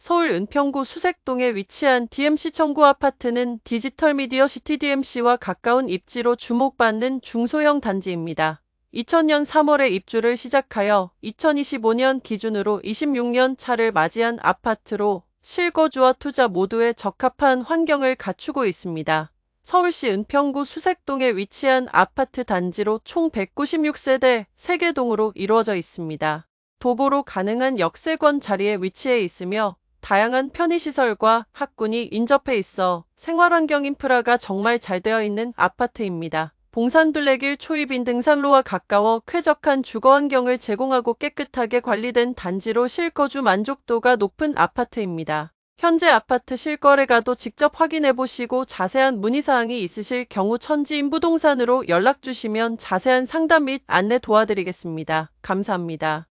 서울 은평구 수색동에 위치한 DMC 청구 아파트는 디지털 미디어 시티 DMC와 가까운 입지로 주목받는 중소형 단지입니다. 2000년 3월에 입주를 시작하여 2025년 기준으로 26년 차를 맞이한 아파트로 실거주와 투자 모두에 적합한 환경을 갖추고 있습니다. 서울시 은평구 수색동에 위치한 아파트 단지로 총 196세대 3개 동으로 이루어져 있습니다. 도보로 가능한 역세권 자리에 위치해 있으며 다양한 편의시설과 학군이 인접해 있어 생활환경 인프라가 정말 잘 되어 있는 아파트입니다. 봉산둘레길 초입인 등산로와 가까워 쾌적한 주거 환경을 제공하고 깨끗하게 관리된 단지로 실거주 만족도가 높은 아파트입니다. 현재 아파트 실거래가도 직접 확인해 보시고 자세한 문의사항이 있으실 경우 천지인 부동산으로 연락 주시면 자세한 상담 및 안내 도와드리겠습니다. 감사합니다.